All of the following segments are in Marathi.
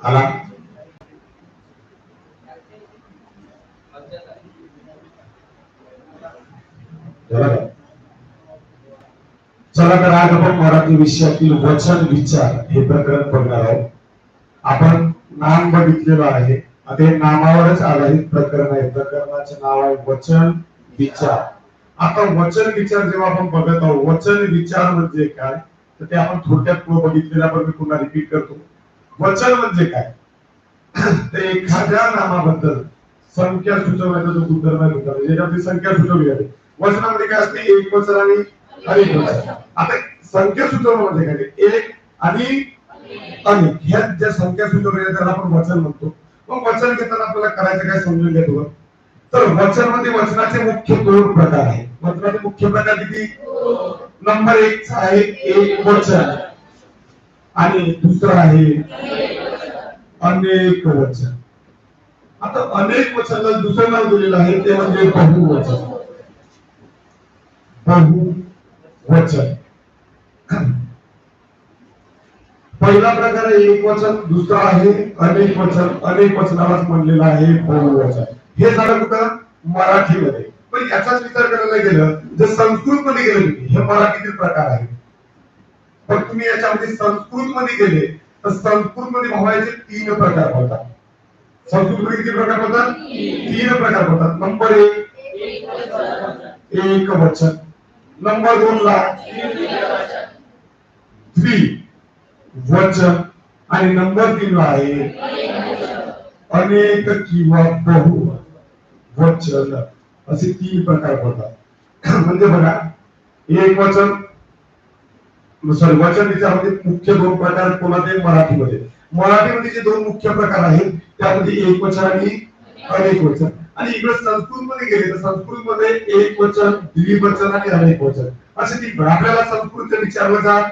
आला. चला तर आज आपण मराठी विषयातील वचन विचार हे प्रकरण बघणार आहोत. आपण नाम बघितलेलं आहे. आता हे नामावरच आधारित प्रकरण आहे. प्रकरणाचे नाव आहे वचन विचार. आता वचन विचार जेव्हा आपण बघत आहोत वचन विचार म्हणजे काय? तर ते आपण थोडक्यात बघितलेलं आपण मी पुन्हा रिपीट करतो. वचन म्हणजे काय? ते एखाद्या नामाबद्दल संख्या सुचवण्याचा जो गुणधर्म आहे म्हणजे याच्यामध्ये संख्या सुचवली जाते. वचनामध्ये काय असते? एक वचन आणि अनेक वचन. आता संख्या सुचवणं म्हणजे काय? एक आणि अनेक. ह्या ज्या संख्या सुचवल्या त्याला आपण वचन म्हणतो. मग वचन घेताना आपल्याला करायचं काय समजून घेतो तर वचन म्हणजे वचनाचे मुख्य दोन प्रकार आहेत. वचनाचे मुख्य प्रकार किती? नंबर एक आहे एक वचन. आणि दुसरं आहे अनेक वचन. आता अनेक वचनाला दुसरं नाव दिलेलं आहे ते म्हणजे बहुवचन बहुवचन पहिला प्रकार आहे एक वचन दुसरा आहे अनेक वचन. अनेक वचनालाच म्हणलेलं आहे बहुवचन हे झालं कुठं? मराठीमध्ये. पण याचाच विचार करायला गेलं जर संस्कृत मध्ये गेलं हे मराठीतील प्रकार आहे पण तुम्ही याच्यामध्ये संस्कृत मध्ये गेले तर संस्कृत मध्ये भावायचे तीन प्रकार होतात. संस्कृत मध्ये किती प्रकार होतात? तीन प्रकार होतात. नंबर एक एक वचन. नंबर दोन ला द्वि वचन. आणि नंबर तीन ला आहे अनेक किंवा बहु वचन. असे तीन प्रकार होतात. म्हणजे बघा एक वचन सॉरी विचारामध्ये मुख्य दोन प्रकार कोणाचे? मराठीमध्ये. मराठीमध्ये जे दोन मुख्य प्रकार आहेत त्यामध्ये एक वचन आणि अनेक वचन. आणि इकडे संस्कृत मध्ये गेले तर संस्कृत मध्ये एक वचन द्विवचन आणि अनेक वचन. असे ती आपल्याला संस्कृत विचारलं जात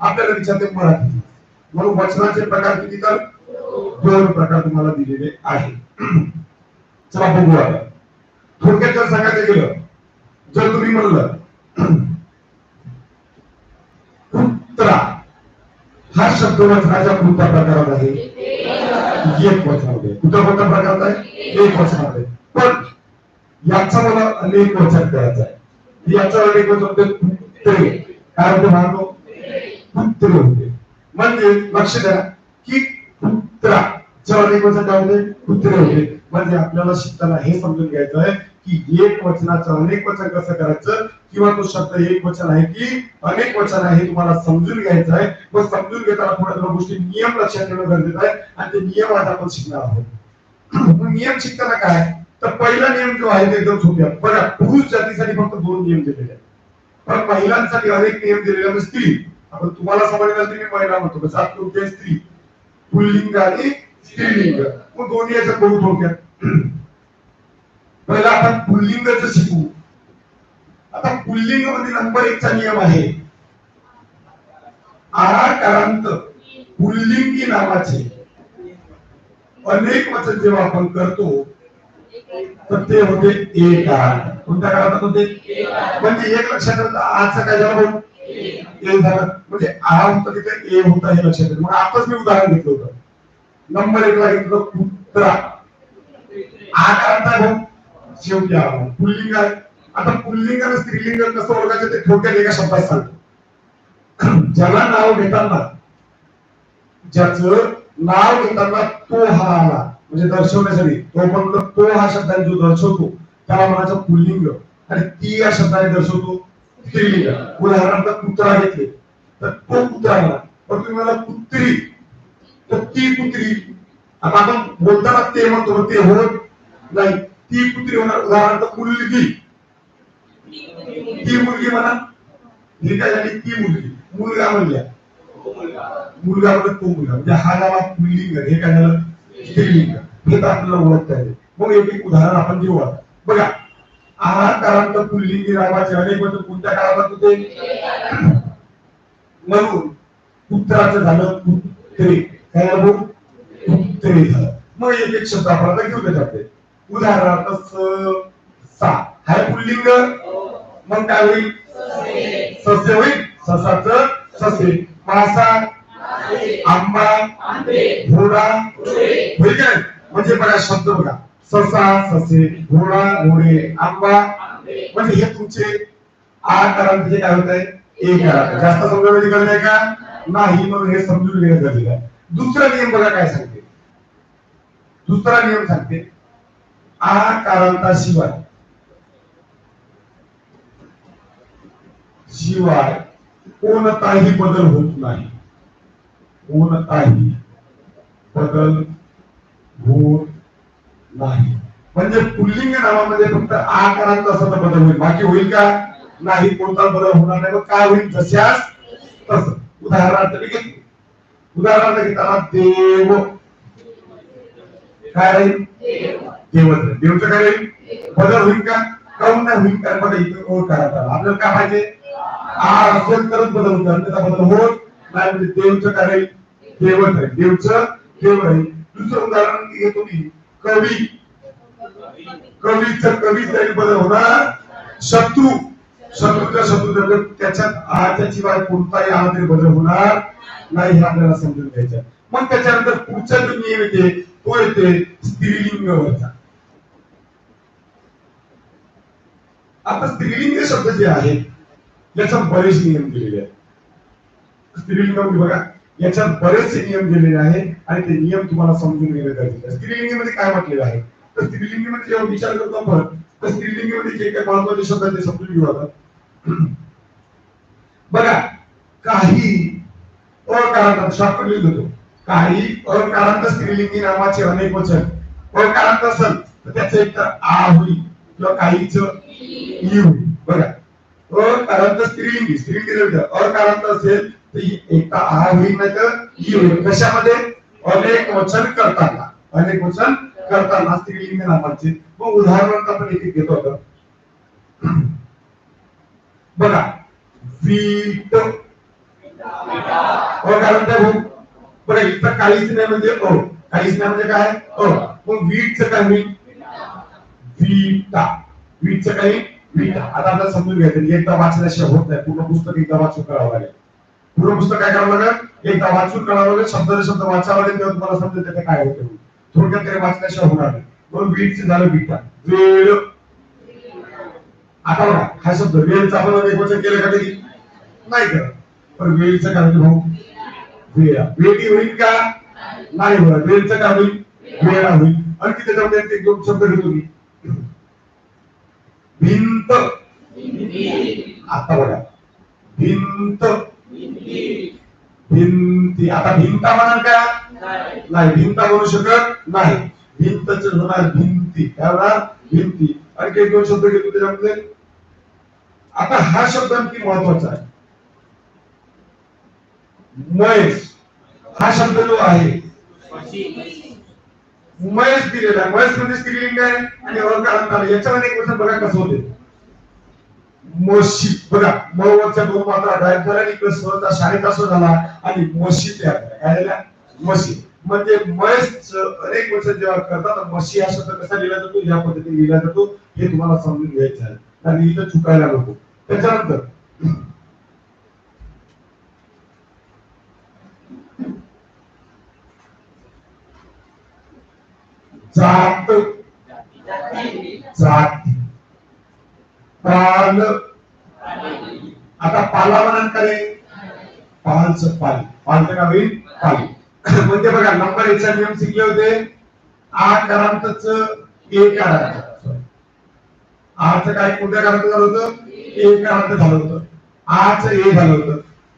आपल्याला विचारते मराठी. म्हणून वचनाचे प्रकार किती तर? दोन प्रकार तुम्हाला दिलेले आहे चला बघू आता थोडक्यात जर सांगायचं गेलं जर तुम्ही म्हणलं कुत्रा हा शब्द वचनाच्या कोणत्या प्रकारात आहे? एक वचनामध्ये कुठल्या कोणत्या प्रकारात आहे? एक वचनामध्ये पण याचा मला अनेक वचन करायचं आहे. याचा अनेक वचन म्हणजे होते काय होते म्हणतो पुत्र होते. म्हणजे लक्ष द्या की पुत्रा च्या अनेक वचन काय होते? कुत्रे होते. म्हणजे आपल्याला शिकताना हे समजून घ्यायचं आहे की एक वचनाचं अनेक वचन कसं करायचं? किंवा तो शब्द एक वचन आहे की अनेक वचन आहे तुम्हाला समजून घ्यायचं आहे. व समजून घेताना थोड्या थोड्या गोष्टी नियम लक्षात ठेवणं गरजेचं आहे आणि ते नियम आज आपण शिकणार आहोत. नियम शिकताना काय? तर पहिला नियम जो आहे ते एकदम सोपे बघा पुरुष जातीसाठी फक्त दोन नियम दिलेले आहेत. पण महिलांसाठी अनेक नियम दिलेले आहेत. स्त्री आपण तुम्हाला समजलं मी महिला म्हणतो सात कोणती स्त्री. पुल्लिंग आणि स्त्रीलिंग. मग दोन्ही याचं करू थोडक्यात. पहिला आपण पुल्लिंगच शिकू. आता पुल्लिंगमध्ये नंबर एकचा नियम आहे. आकारांत पुल्लिंगी नावाचे अनेक वचन जेव्हा आपण करतो तर ते होते एक कोणत्या काळात होते? म्हणजे एक लक्षात आलं आजचं काय झालं झालं. म्हणजे आ होतं तिथे ए होता हे लक्षात येतं मग आताच मी उदाहरण घेतलं होतं. नंबर एक ला घेतलं कुत्रा. आकारांचा भाऊ. शेवटी आला पुल्लिंग आहे. आता पुल्लिंग आणि स्त्रीलिंग कसं ओळखायचं ते थोडक्यात एका शब्दात सांगतो ज्याला नाव घेताना ज्याचं नाव घेताना तो हा आला म्हणजे दर्शवण्यासाठी तो पण तो हा शब्दाने जो दर्शवतो त्याला म्हणायचं पुल्लिंग. आणि ती या शब्दाने दर्शवतो स्त्रीलिंग. उदाहरणार्थ कुत्रा घेतले तर तो कुत्रा आला. पण तुम्ही मला कुत्री तर ती कुत्री आता आपण बोलताना ते म्हणतो ते होत नाही. ती कुत्री होणार उदाहरणार्थ मुलगी ती मुलगी म्हणा ही काय झाली ती मुलगी. मुलगा म्हणल्या. मुलगा म्हणत तो मुलगा. म्हणजे हा झाला पुल्लिंग हे काय झालं? स्त्रीलिंग हे तर आपल्याला ओळखता येते मग एक एक उदाहरण आपण देऊ आता. बघा. आहार काळांत पुल्लिंगी रामाचे अनेक वचन कोणत्या काळात होते? म्हणून पुत्राचं झालं पुत्रे काय झालं भाऊ? पुत्रे झालं. मग एक एक शब्द आपण आता घेऊ त्याच्यामध्ये. उदाहरणार्थ स सा. हाय पुल्लिंग मग काय होईल? सस्य होईल? ससाचं ससे मासा आंबा घोडा होईल काय? म्हणजे बघा शब्द बघा. ससा ससे घोडा घोडे आंबा. म्हणजे हे तुमचे आकारांचे काय होत आहे एक जास्त समजण्याची गरज आहे का? नाही म्हणून हे समजून घेणं गरजेचं आहे. दुसरा नियम बघा काय सांगते. दुसरा नियम सांगते. आकारांताशिवाय शिवाय कोणताही बदल होत नाही. कोणताही बदल होत नाही. म्हणजे पुल्लिंग नावामध्ये फक्त आकारांचा सतत बदल होईल. बाकी होईल का? नाही कोणता बदल होणार नाही. मग काय होईल? जशास तस. उदाहरणार्थ मी घेतो. उदाहरणार्थ घेताना देव. काय राहील? देवच देवचं काय राहील? बदल होईल का? काऊन नाही होईल? कारण बघा इथं ओळख करायचा आपल्याला काय पाहिजे? हा असेल तरच बदल होतो त्याचा बदल होत नाही म्हणजे देवचं काय राहील? देवच राहील. देवचं देव राहील. दुसरं उदाहरण घेतो मी कवी. कवीचं कवी राहील बदल होणार. शत्रू. शत्रूच्या शत्रू त्याच्यात आच्या शिवाय कोणताही आला तरी बदल होणार नाही हे आपल्याला समजून घ्यायचं मग त्याच्यानंतर पुढचा जो नियम येते तो येते स्त्रीलिंगवरचा. आता स्त्रीलिंग शब्द जे आहे याचा बरेच नियम दिलेले आहेत. स्त्रीलिंग बघा याच्यात बरेचसे नियम दिलेले आहे आणि ते नियम तुम्हाला समजून घेणे गरजेचे आहे. मध्ये काय म्हटलेलं आहे? तर स्त्रीलिंगीमध्ये जेव्हा विचार करतो आपण तर स्त्रीलिंगमध्ये जे काही महत्त्वाचे शब्द ते समजून घेऊ आता. बघा काही अकारांत शॉर्टकट लिहित होतो काही अकारांत स्त्रीलिंगी नामाचे अनेक वचन. अकारांत असेल तर त्याचं एक तर आ होईल किंवा काहीच ई होईल. बघा अकारांत स्त्रीलिंगी स्त्रीलिंगी जर अकारांत असेल तर एकटा आ होईल नाही तर ई होईल. कशामध्ये? अनेक वचन करताना. अनेक वचन करताना स्त्रीलिंग नामाचे मग उदाहरणार्थ आपण एक घेत घेतो बघा. वीट. अ कारण काय भाऊ बरं इथं काहीच नाही म्हणजे अ. काहीच नाही म्हणजे काय? अ. मग वीटचं काय होईल? वीटा. वीटचं काही आता आपल्याला समजून घ्यायचं एकदा वाचल्याशिवाय होत नाही. पूर्ण पुस्तक एकदा वाचून करावं लागेल. पूर्ण पुस्तक काय करावं लागेल? एकदा वाचून करावं लागेल. शब्द शब्द वाचावं लागेल तेव्हा तुम्हाला समजेल त्याचं काय होतं. थोडक्यात तरी वाचल्याशिवाय होणार नाही. म्हणून वीटचं झालं बीटा. वेळ. आता बघा हा शब्द? वेळचा आपण एक वचन केलं का कधी? नाही करत पण वेळीचं काय होईल भाऊ. वेळा. वेळी होईल का? नाही होणार. वेळचं काय होईल. वेळा होईल. आणखी त्याच्यामध्ये एक दोन शब्द घेतो मी. भिंत आता बघा भिंत भिंती आता भिंता म्हणाल का नाही भिंता म्हणू शकत नाही भिंतच होणार भिंती काय होणार भिंती आणखी एक दोन शब्द घेतो त्याच्यामध्ये आता हा शब्द आणखी महत्त्वाचा आहे महेश हा शब्द जो आहे महेश दिलेला आहे. महेश म्हणजे स्त्रीलिंग आहे आणि अकारांत आलं याच्यामध्ये एक वचन बघा कसं होते. म्हशी बघा म दोन मात्रा गायब झाला आणि इकडे स्वतः शाळेत असं झाला आणि मशीद त्या झाल्या काय म्हणजे महेश अनेक वर्ष जेव्हा करतात मशी हा शब्द कसा लिहिला जातो? या पद्धतीने लिहिला जातो. हे तुम्हाला समजून घ्यायचं आहे. आणि इथं चुकायला नको. त्याच्यानंतर जात जात. पाल. आता पाला म्हणाल का पालच पाली. पालचं का होईल पाली. म्हणजे बघा नंबर एकचा नियम शिकले होते. आठ करांतच एक करांत आठ काय कोणत्या करांत झालं होतं? एक करांत झालं होतं. आच ए झालं होतं.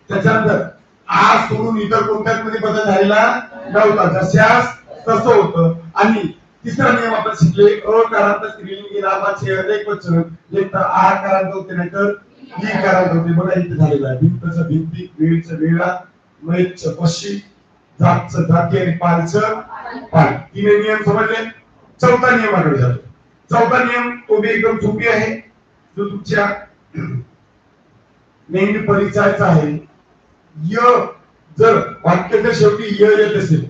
त्याच्यानंतर आज सोडून इतर कोणत्याच मध्ये बदल झालेला नव्हता. जशास तसं होतं. आणि तिसरा नियम आपण शिकले अकारांत स्त्रीलिंगी नामाचे अनेक वचन एक तर आ करांत होते नाहीतर ई करांत होते बघा इथे झालेलं आहे भिंतचं भिंती वेळचं वेळा मैचं पशी जातचं जाती आणि पालचं पाल। तीन नियम समजले चौथा नियमाकडे जातो चौथा नियम तो बी एकदम सोपी आहे जो तुमच्या नेहमी परिचयाचा आहे। य जर वाक्याच्या शेवटी य येत असेल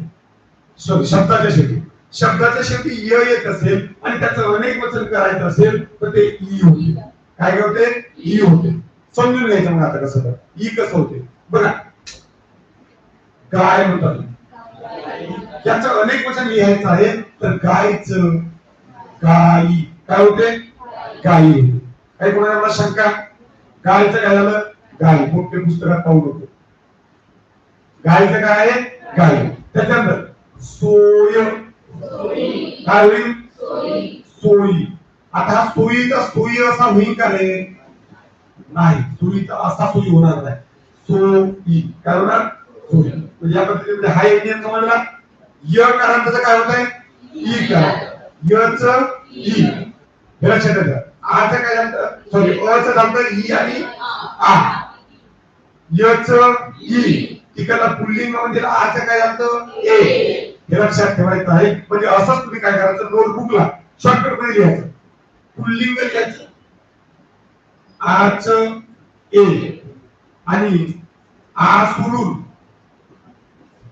शब्दाच्या शेवटी शब्दाच्या शेवटी य येत असेल आणि त्याचं अनेक वचन करायचं असेल तर ते ई होते. काय होते? ई होते. समजून घ्यायचं मग आता कसं ई कसं होते? बघा. गाय म्हणतात. त्याचं अनेक वचन लिहायचं आहे तर गायचं. गाई काय होते? गाई होते. काही कोणाला मला शंका? गायचं काय झालं? गाय. मोठे पुस्तकात पाहू नको गायचं काय आहे? गाय. त्याच्यानंतर सोय. काय होईल? सोयी. आता हा सोयीचा सोयी असा होईल का रे? नाही. सोयीचा असा सोयी होणार नाही. सोयी. काय होणार? सोयी. म्हणजे या पद्धतीने हा एक नियम समजला? य करांचं काय होत आहे ई कारण यच ई. हे लक्षात येतं आचं काय झालं? सॉरी अचं झालं ई आणि आ. H E. तिकडला पुल्लिंग म्हणजे आचं काय झालं? ए. हे लक्षात ठेवायचं आहे. म्हणजे असंच तुम्ही काय करायचं? नोटबुकला शॉर्टकटमध्ये लिहायचं. पुल्लिंग लिहायचं. आच ए आणि आ सोडून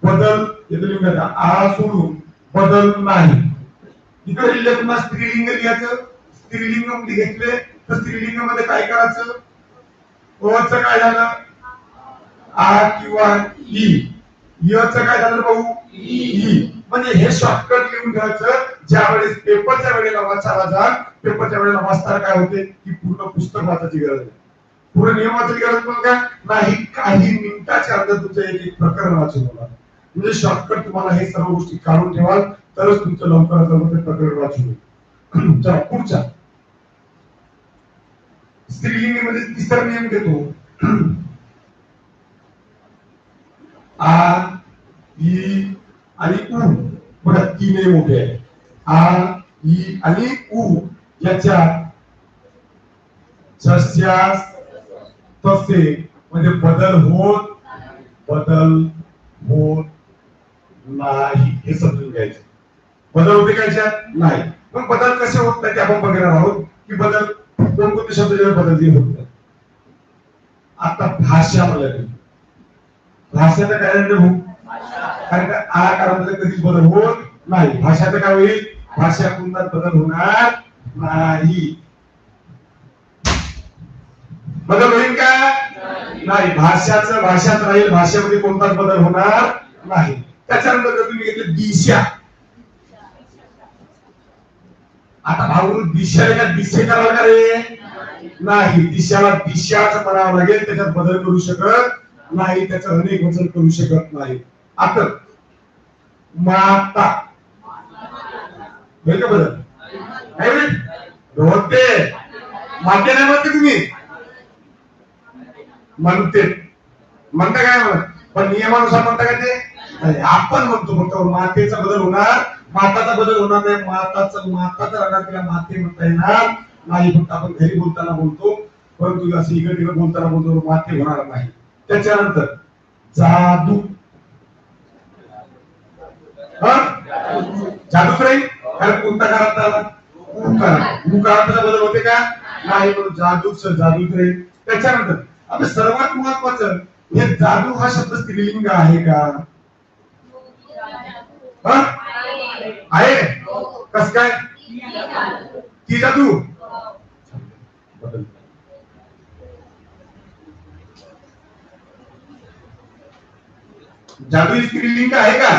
बदल येतो लिहून आ सोडून बदल नाही. इकडे लिहिलं पुन्हा स्त्रीलिंग लिहायचं. स्त्रीलिंगमध्ये घेतले? तर स्त्रीलिंगमध्ये काय करायचं? ओच काय झालं? आ किंवा ई. यच काय झालं भाऊ? म्हणजे हे शॉर्टकट लिहून घ्यायचं ज्या वेळेस पेपरच्या वेळेला वाचायला जा पेपरच्या वेळेला वाचताना काय होते? की पूर्ण पुस्तक वाचायची गरज आहे. पूर्ण नियम वाचायची गरज पण काय नाही काही मिनिटाच्या अंतर तुमचं एक एक प्रकरण वाचून होणार म्हणजे शॉर्टकट तुम्हाला हे सर्व गोष्टी काढून ठेवाल तरच तुमचं लवकरात लवकर ते प्रकरण वाचून होईल चला पुढचा स्त्रीलिंगी मध्ये म्हणजे तिसरा नियम घेतो. आ ई आणि उ बघा तीन मोठे आहे. आ ई आणि उ याच्या जस्यास तसे म्हणजे बदल होत बदल होत नाही. हे समजून घ्यायचं. बदल होते का नाही. पण बदल कसे होत नाही ते आपण बघणार आहोत. की बदल कोणकोणते शब्द जेव्हा बदल जे होत नाही. आता भाषा मला नाही. भाषेचं काय कारण का आकारामध्ये कधीच बदल होत नाही. भाषाचं काय होईल? भाषा कुंदात बदल होणार नाही. बदल होईल का? नाही. भाषाच भाषात राहील भाषेमध्ये कोणताच बदल होणार नाही. त्याच्यानंतर तुम्ही घेतलं दिशा. आता भाऊ दिशा का दिशे करावं का रे नाही. दिशाला दिशाच म्हणावं लागेल त्याच्यात बदल करू शकत नाही. त्याचा अनेक वचन करू शकत नाही. आता माता. होईल का बदल काय होईल? होते माते नाही म्हणते तुम्ही. म्हणते. म्हणता काय म्हणत पण नियमानुसार म्हणता का ते? आपण म्हणतो फक्त मातेचा बदल होणार माताचा बदल होणार नाही. माताचं तर राहणार तिला माते म्हणता येणार नाही. फक्त आपण घरी बोलताना बोलतो. परंतु असं इकडे तिकडे बोलताना बोलतो माते होणार नाही. त्याच्यानंतर जादू. हा? जादूच राहील कारण कोणता बदल होते का नाही जादूच जादूच राहील त्याच्यानंतर आता सर्वात महत्वाचं हे जादू हा शब्द स्त्रीलिंग आहे का हा? आहे कस काय ती जादू. जादू ही स्त्रीलिंग आहे का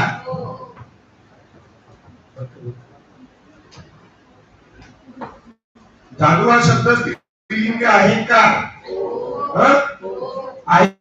जादू हा शब्द स्त्रीलिंग आहे का? आहे.